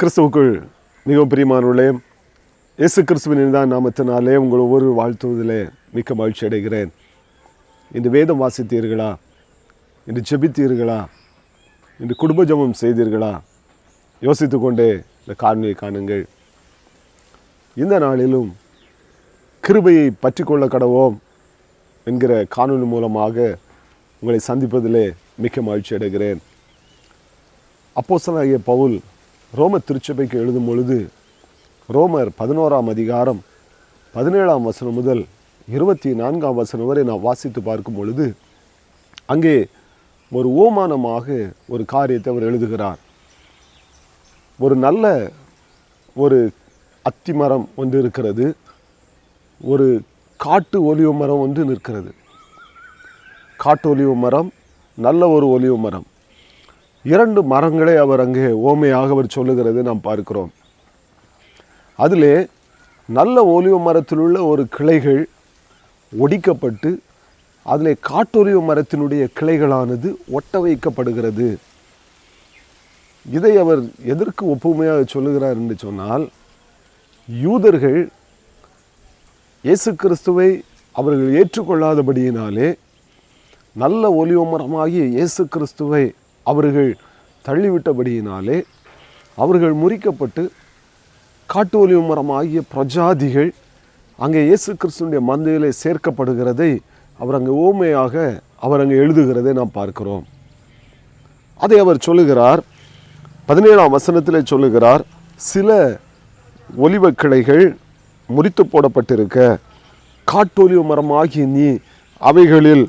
கிறிஸ்துவுக்குள் மிகவும் பிரியமானவர்களே இயேசு கிறிஸ்துவின் தான் நாமத்தினாலே உங்கள் ஒவ்வொரு வாழ்த்துவதிலே மிக்க மகிழ்ச்சி அடைகிறேன். இன்று வேதம் வாசித்தீர்களா? இன்று ஜெபித்தீர்களா? இன்று குடும்ப ஜபம் செய்தீர்களா? யோசித்து கொண்டே இந்த காரணியை காணுங்கள். இந்த நாளிலும் கிருபையை பற்றிக்கொள்ள கடவோம் என்கிற காணொலி மூலமாக உங்களை சந்திப்பதிலே மிக்க மகிழ்ச்சி அடைகிறேன். அப்போசனாகிய பவுல் ரோம திருச்சபைக்கு எழுதும் பொழுது ரோமர் பதினோராம் அதிகாரம் பதினேழாம் வசனம் முதல் இருபத்தி நான்காம் வசனம் வரை நான் வாசித்து பார்க்கும் பொழுது அங்கே ஒரு ஓமானமாக ஒரு காரியத்தை அவர் எழுதுகிறார். ஒரு நல்ல ஒரு அத்திமரம் ஒன்று இருக்கிறது ஒரு காட்டு ஒலிவு மரம் ஒன்று நிற்கிறது. காட்டு ஒலிவு மரம் நல்ல ஒரு ஒலிவு மரம். இரண்டு மரங்களை அவர் அங்கே ஓமையாக அவர் சொல்லுகிறது நாம் பார்க்கிறோம். அதிலே நல்ல ஓலிவ மரத்தில் உள்ள ஒரு கிளைகள் ஒடிக்கப்பட்டு அதிலே காட்டொலிவ மரத்தினுடைய கிளைகளானது ஒட்ட வைக்கப்படுகிறது இதை அவர் எதற்கு ஒப்புமையாக சொல்லுகிறார் என்று சொன்னால் யூதர்கள் இயேசு கிறிஸ்துவை அவர்கள் ஏற்றுக்கொள்ளாதபடியினாலே நல்ல ஒலிவ மரமாகிய இயேசு கிறிஸ்துவை அவர்கள் தள்ளிவிட்டபடியினாலே அவர்கள் முறிக்கப்பட்டு காட்டு மரம் மரமாகிய பிரஜாதிகள் அங்கே இயேசு கிறிஸ்துடைய மந்தையிலே சேர்க்கப்படுகிறதை அவர் அங்கே ஓமையாக அவர் அங்கே எழுதுகிறதை நாம் பார்க்கிறோம். அதை அவர் சொல்லுகிறார் பதினேழாம் வசனத்தில் சொல்லுகிறார் சில ஒலிவ கிளைகள் முறித்து போடப்பட்டிருக்க காட்டொலிவ மரமாகி நீ அவைகளில்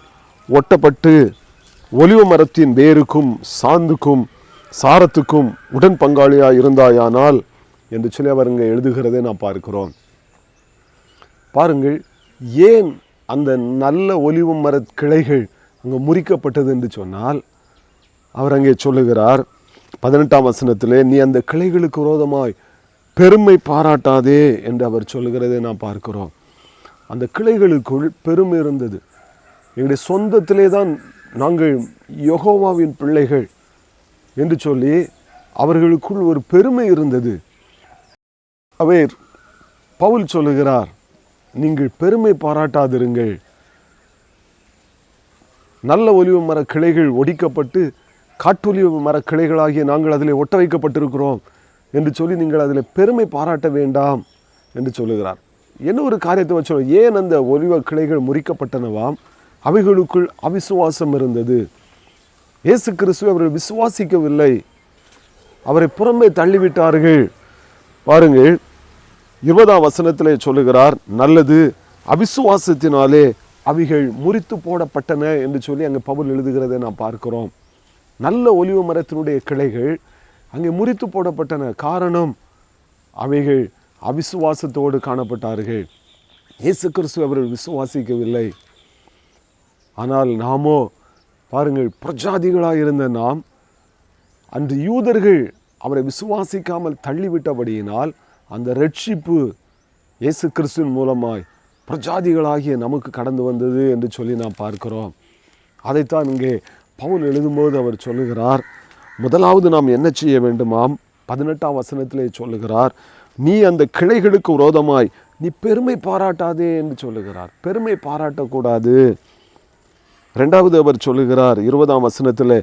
ஒட்டப்பட்டு ஒலிவ மரத்தின் வேருக்கும் சாந்துக்கும் சாரத்துக்கும் உடன் பங்காளியாக இருந்தாயானால் என்று சொல்லி அவர் இங்கே எழுதுகிறதை நாம் பார்க்கிறோம். பாருங்கள் ஏன் அந்த நல்ல ஒலிவு மர கிளைகள் அங்கே முறிக்கப்பட்டது என்று சொன்னால் அவர் அங்கே சொல்லுகிறார் பதினெட்டாம் வசனத்திலே நீ அந்த கிளைகளுக்கு விரோதமாய் பெருமை பாராட்டாதே என்று அவர் சொல்லுகிறதை நாம் பார்க்கிறோம். அந்த கிளைகளுக்குள் பெருமை இருந்தது. எங்களுடைய சொந்தத்திலே தான் நாங்கள் யோகோவாவின் பிள்ளைகள் என்று சொல்லி அவர்களுக்குள் ஒரு பெருமை இருந்தது. அவர் பவுல் சொல்லுகிறார் நீங்கள் பெருமை பாராட்டாதிருங்கள். நல்ல ஒலிவு மர கிளைகள் ஒடிக்கப்பட்டு காட்டொலிவு மர கிளைகளாகிய நாங்கள் அதில் ஒட்ட வைக்கப்பட்டிருக்கிறோம் என்று சொல்லி நீங்கள் அதில் பெருமை பாராட்ட வேண்டாம் என்று சொல்லுகிறார். என்ன ஒரு காரியத்தை வச்சு ஏன் அந்த ஒலிவ கிளைகள் முறிக்கப்பட்டனவாம்? அவைகளுக்குள் அவிசுவாசம் இருந்தது இயேசு கிறிஸ்துவை அவர்கள் விசுவாசிக்கவில்லை. அவரை புறம்பே தள்ளிவிட்டார்கள். பாருங்கள் இருபதாம் வசனத்திலே சொல்லுகிறார் நல்லது அவிசுவாசத்தினாலே அவைகள் முறித்து போடப்பட்டன என்று சொல்லி அங்கே பவுல் எழுதுகிறதை நாம் பார்க்கிறோம். நல்ல ஒலிவு மரத்தினுடைய கிளைகள் அங்கே முறித்து போடப்பட்டன. காரணம் அவைகள் அவிசுவாசத்தோடு காணப்பட்டார்கள். இயேசு கிறிஸ்து அவர்கள் விசுவாசிக்கவில்லை. ஆனால் நாமோ பாருங்கள் பிரஜாதிகளாக இருந்த நாம் அன்று யூதர்கள் அவரை விசுவாசிக்காமல் தள்ளிவிட்டபடியினால் அந்த ரட்சிப்பு இயேசு கிறிஸ்துவின் மூலமாய் பிரஜாதிகளாகிய நமக்கு கடந்து வந்தது என்று சொல்லி நாம் பார்க்கிறோம். அதைத்தான் இங்கே பவுல் எழுதும்போது அவர் சொல்லுகிறார். முதலாவது நாம் என்ன செய்ய வேண்டுமாம்? பதினெட்டாம் வசனத்திலே சொல்லுகிறார். நீ அந்த கிளைகளுக்கு விரோதமாய் நீ பெருமை பாராட்டாதே என்று சொல்லுகிறார். பெருமை பாராட்டக்கூடாது. ரெண்டாவது அவர் சொல்லுகிறார் இருபதாம் வசனத்தில்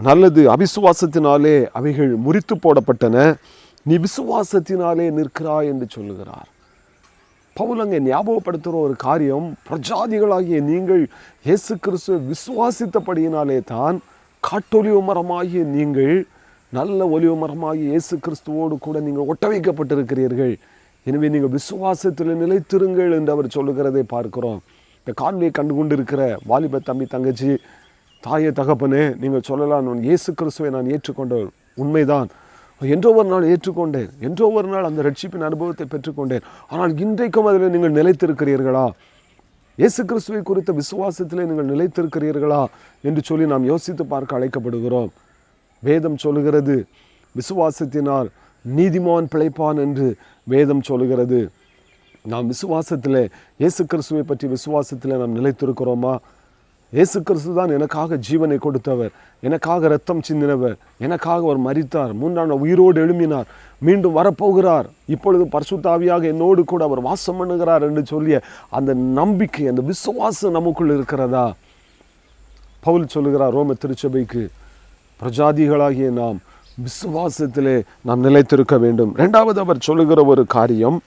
நல்லது அவிசுவாசத்தினாலே அவைகள் முறித்து போடப்பட்டன நீ விசுவாசத்தினாலே நிற்கிறாய் என்று சொல்லுகிறார். பவுல் அங்கே ஞாபகப்படுத்துகிற ஒரு காரியம் பிரஜாதிகளாகிய நீங்கள் இயேசு கிறிஸ்துவை விசுவாசித்தபடியினாலே தான் காட்டொலிவு மரமாகிய நீங்கள் நல்ல ஒலிவு மரமாகிய இயேசு கிறிஸ்துவோடு கூட நீங்கள் ஒட்ட வைக்கப்பட்டிருக்கிறீர்கள் எனவே நீங்கள் விசுவாசத்தில் நிலைத்திருங்கள் என்று அவர் சொல்லுகிறதை பார்க்கிறோம். இந்த கான்வே கண்டு கொண்டு இருக்கிற வாலிப தம்பி தங்கச்சி தாயே தகப்பனே நீங்கள் சொல்லலாம் நான் இயேசு கிறிஸ்துவை நான் ஏற்றுக்கொண்டவர் உண்மைதான். என்றோ ஒரு நாள் ஏற்றுக்கொண்டேன். என்றோ ஒரு நாள் அந்த ரட்சிப்பின் அனுபவத்தை பெற்றுக்கொண்டேன். ஆனால் இன்றைக்கும் அதில் நீங்கள் நிலைத்திருக்கிறீர்களா? இயேசு கிறிஸ்துவை குறித்த விசுவாசத்திலே நீங்கள் நிலைத்திருக்கிறீர்களா? என்று சொல்லி நாம் யோசித்து பார்க்க அழைக்கப்படுகிறோம். வேதம் சொல்லுகிறது விசுவாசத்தினால் நீதிமான் பிழைப்பான் என்று வேதம் சொல்லுகிறது. நாம் விசுவாசத்தில் இயேசு கிறிஸ்துவை பற்றி விசுவாசத்தில் நாம் நிலைத்திருக்கிறோமா? இயேசு கிறிஸ்து தான் எனக்காக ஜீவனை கொடுத்தவர் எனக்காக ரத்தம் சிந்தினவர் எனக்காக அவர் மறித்தார் மூன்றாம் உயிரோடு எழுமினார் மீண்டும் வரப்போகிறார். இப்பொழுது பர்சுத்தாவியாக என்னோடு கூட அவர் வாசம் பண்ணுகிறார் என்று சொல்லிய அந்த நம்பிக்கை அந்த விசுவாசம் நமக்குள் இருக்கிறதா? பவுல் சொல்லுகிறார் ரோம திருச்சபைக்கு பிரஜாதிகளாகிய நாம் விசுவாசத்திலே நாம் நிலைத்திருக்க வேண்டும். ரெண்டாவது அவர் சொல்லுகிற ஒரு காரியம்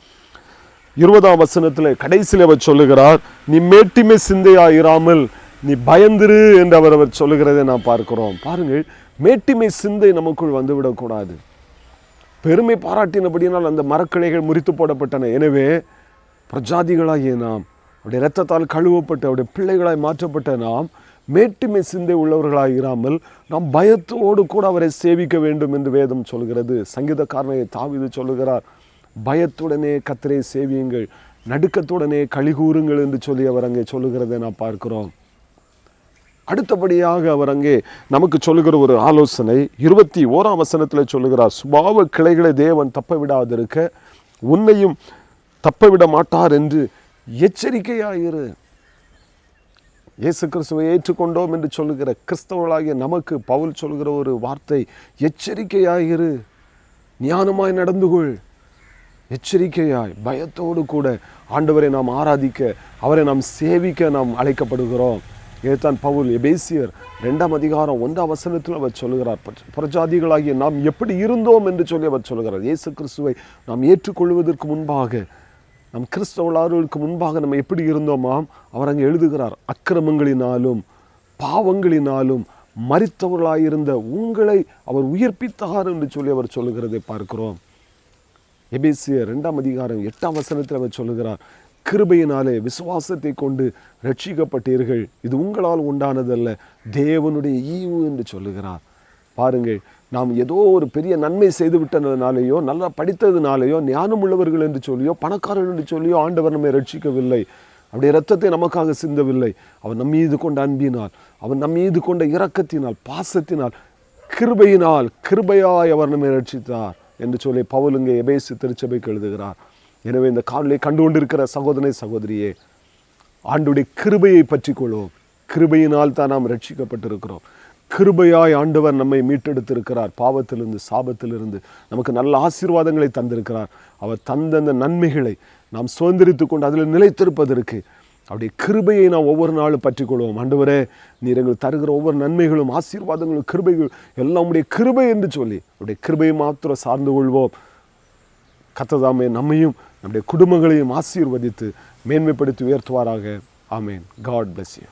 இருபதாம் வசனத்தில் கடைசியில் அவர் சொல்லுகிறார் நீ மேட்டிமை சிந்தையா இராமல் நீ பயந்துரு என்று அவர் அவர் சொல்லுகிறதை நான் பார்க்கிறோம். பாருங்கள் மேட்டிமை சிந்தை நமக்குள் வந்துவிடக்கூடாது பெருமை பாராட்டினபடியினால் அந்த மரக்கிளைகள் முறித்து போடப்பட்டன. எனவே பிரஜாதிகளாகிய நாம் அவருடைய இரத்தத்தால் கழுவப்பட்டு அவருடைய பிள்ளைகளாய் மாற்றப்பட்ட நாம் மேட்டுமை சிந்தை உள்ளவர்களாக இராமல் நாம் பயத்தோடு கூட அவரை சேவிக்க வேண்டும் என்று வேதம் சொல்கிறது. சங்கீதக்காரனை தாவிது சொல்லுகிறார் பயத்துடனே கத்தரை சேவியுங்கள். நடுக்கத்துடனே கழிகூறுங்கள் என்று சொல்லி அவர் அங்கே சொல்லுகிறதை நான் பார்க்கிறோம். அடுத்தபடியாக அவர் அங்கே நமக்கு சொல்லுகிற ஒரு ஆலோசனை இருபத்தி ஓராம் வசனத்தில் சொல்லுகிறார் சுபாவ கிளைகளை தேவன் தப்ப விடாதிருக்க உன்னையும் தப்ப விட மாட்டார் என்று எச்சரிக்கையாயிரு. இயேசு கிறிஸ்துவை ஏற்றுக்கொண்டோம் என்று சொல்லுகிற கிறிஸ்தவர்களாகிய நமக்கு பவுல் சொல்லுகிற ஒரு வார்த்தை எச்சரிக்கையாயிரு ஞானமாய் நடந்து கொள். எச்சரிக்கையாய் பயத்தோடு கூட ஆண்டவரை நாம் ஆராதிக்க அவரை நாம் சேவிக்க நாம் அழைக்கப்படுகிறோம். இதைத்தான் பவுல் எபேசியர் ரெண்டாம் அதிகாரம் ஒன்றாம் வசனத்தில் அவர் சொல்லுகிறார். புறஜாதிகளாகிய நாம் எப்படி இருந்தோம் என்று சொல்லி அவர் சொல்லுகிறார். இயேசு கிறிஸ்துவை நாம் ஏற்றுக்கொள்வதற்கு முன்பாக நம் கிறிஸ்தவர்களுக்கு முன்பாக நம்ம எப்படி இருந்தோமாம் அவர் அங்கே எழுதுகிறார் அக்கிரமங்களினாலும் பாவங்களினாலும் மறித்தவர்களாயிருந்த உங்களை அவர் உயிர்ப்பித்தார் என்று சொல்லி அவர் சொல்லுகிறதை பார்க்கிறோம். எபேசிய ரெண்டாம் அதிகாரம் எட்டாம் வசனத்தில் அவர் சொல்லுகிறார் கிருபையினாலே விசுவாசத்தை கொண்டு ரட்சிக்கப்பட்டீர்கள் இது உங்களால் உண்டானதல்ல தேவனுடைய ஈவு என்று சொல்லுகிறார். பாருங்கள் நாம் ஏதோ ஒரு பெரிய நன்மை செய்து விட்டதுனாலேயோ நல்லா படித்ததுனாலேயோ ஞானம் உள்ளவர்கள் என்று சொல்லியோ பணக்காரர்கள் என்று சொல்லியோ ஆண்டவர் நம்மை ரட்சிக்கவில்லை அப்படி ரத்தத்தை நமக்காக சிந்தவில்லை. அவன் நம் மீது கொண்ட அன்பினால் அவன் நம் மீது கொண்ட இரக்கத்தினால் பாசத்தினால் கிருபையினால் கிருபையாய் அவர் நம்மை ரட்சித்தார் என்று சொல்லி பவுல் இங்கே எபேசு திருச்சபைக்கு எழுதுகிறார். எனவே இந்த காணொலியை கண்டு கொண்டிருக்கிற சகோதரனை சகோதரியே ஆண்டுடைய கிருபையை பற்றி கொள்வோம் கிருபையினால் தான் நாம் ரட்சிக்கப்பட்டிருக்கிறோம். கிருபையாய் ஆண்டவர் நம்மை மீட்டெடுத்திருக்கிறார். பாவத்திலிருந்து சாபத்திலிருந்து நமக்கு நல்ல ஆசீர்வாதங்களை தந்திருக்கிறார். அவர் தந்த அந்த நன்மைகளை நாம் சுதந்திரித்து கொண்டு அதில் நிலைத்திருப்பதற்கு அவருடைய கிருபையை நான் ஒவ்வொரு நாளும் பற்றிக்கொள்வோம். ஆண்டவரே நீர் எங்களுக்கு தருகிற ஒவ்வொரு நன்மைகளும் ஆசீர்வாதங்களும் கிருபைகள் எல்லாம் உடைய கிருபை என்று சொல்லி அவருடைய கிருபையை மாத்திரம் சார்ந்து கொள்வோம். கத்ததாமே நம்மையும் நம்முடைய குடும்பங்களையும் ஆசீர்வதித்து மேன்மைப்படுத்தி உயர்த்துவாராக. ஆமேன். God bless you